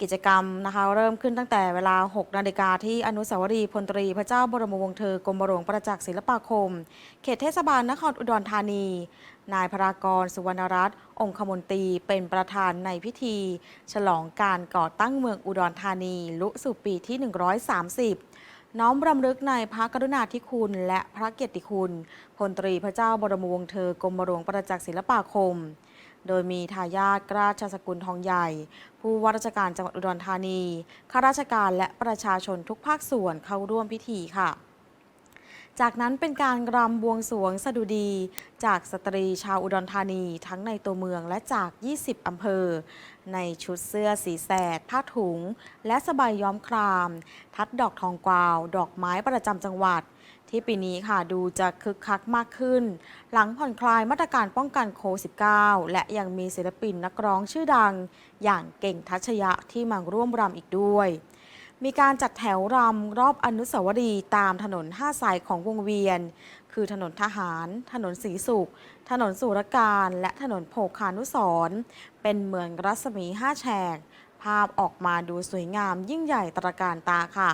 กิจกรรมนะคะเริ่มขึ้นตั้งแต่เวลา 6 นาฬิกาที่อนุสาวรีย์พลตรีพระเจ้าบรมวงศ์เธอกรมหลวงประจักษ์ศิลปาคม เขตเทศบาลนครอุดรธานี นายพรากรสุวรรณรัตน์องคมนตรีเป็นประธานในพิธี ฉลองการก่อตั้งเมืองอุดรธานี ลุสู่ปีที่ 130 น้อมรำลึกในพระกรุณาธิคุณ และพระเกียรติคุณ พลตรีพระเจ้าบรมวงศ์เธอกรมหลวงประจักษ์ศิลปาคม โดยมีทายาทราชสกุลทองใหญ่ ผู้ว่าราชการจังหวัดอุดรธานี ข้าราชการและประชาชนทุกภาคส่วนเข้าร่วมพิธีค่ะ จากนั้นเป็นการรำบวงสวงสดุดี จากสตรีชาวอุดรธานีทั้งในตัวเมืองและจาก 20 อำเภอ ในชุดเสื้อสีแสด ผ้าถุง และสบายย้อมคราม ทัดดอกทองกวาว ดอกไม้ประจำจังหวัด ที่ปีนี้ค่ะดูจะคึกคักมากขึ้น หลังผ่อนคลายมาตรการป้องกันโควิด -19 และยังมีศิลปินนักร้องชื่อดัง อย่างเก่งทัชยะที่มาร่วมรำอีกด้วย มีการจัดแถวรำรอบอนุสาวรีย์ตามถนน5สายของวงเวียน คือถนนทหาร ถนนสีสุข ถนนสุรการ และถนนโภคานุสรเป็นเหมือนรัศมี 5 แฉก ภาพออกมาดูสวยงามยิ่งใหญ่ตระการตาค่ะ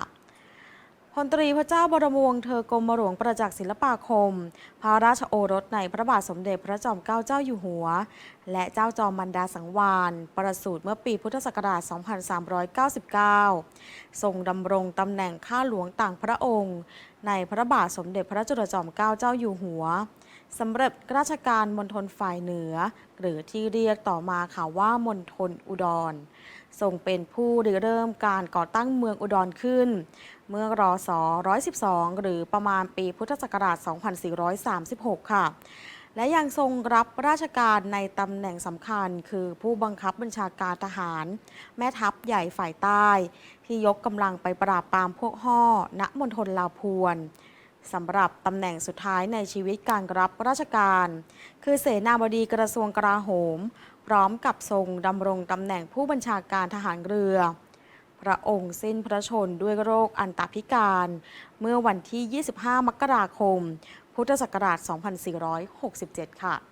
พลตรีพระเจ้าบรมวงศ์เธอกรมหลวงประจักษ์ศิลปาคม พระราชโอรสในพระบาทสมเด็จพระจอมเกล้าเจ้าอยู่หัว และเจ้าจอมมันดาสังวาน ประสูติเมื่อปีพุทธศักราช 2399 ทรงดำรงตำแหน่งข้าหลวงต่างพระองค์ ในพระบาทสมเด็จพระจุลจอมเกล้าเจ้าอยู่หัวสำเร็จราชการมณฑลฝ่ายเหนือ หรือที่เรียกต่อมาค่ะว่ามณฑลอุดร ทรงเป็นผู้ริเริ่มการก่อตั้งเมืองอุดรขึ้น เมื่อรศ112 หรือประมาณปีพุทธศักราช 2436 ค่ะ และยังทรงรับราชการในตำแหน่งสำคัญ คือผู้บังคับบัญชาการทหาร แม่ทัพใหญ่ฝ่ายใต้ ที่ยกกำลังไปปราบปรามพวกห่อณมณฑลลาพวนสำหรับตำแหน่งสุดท้ายในชีวิตการรับราชการ คือเสนาบดีกระทรวงกลาโหม พร้อมกับทรงดำรงตำแหน่งผู้บัญชาการทหารเรือ พระองค์สิ้นพระชนด้วยโรคอันตพิการ เมื่อวันที่ 25 มกราคม พุทธศักราช 2467 ค่ะ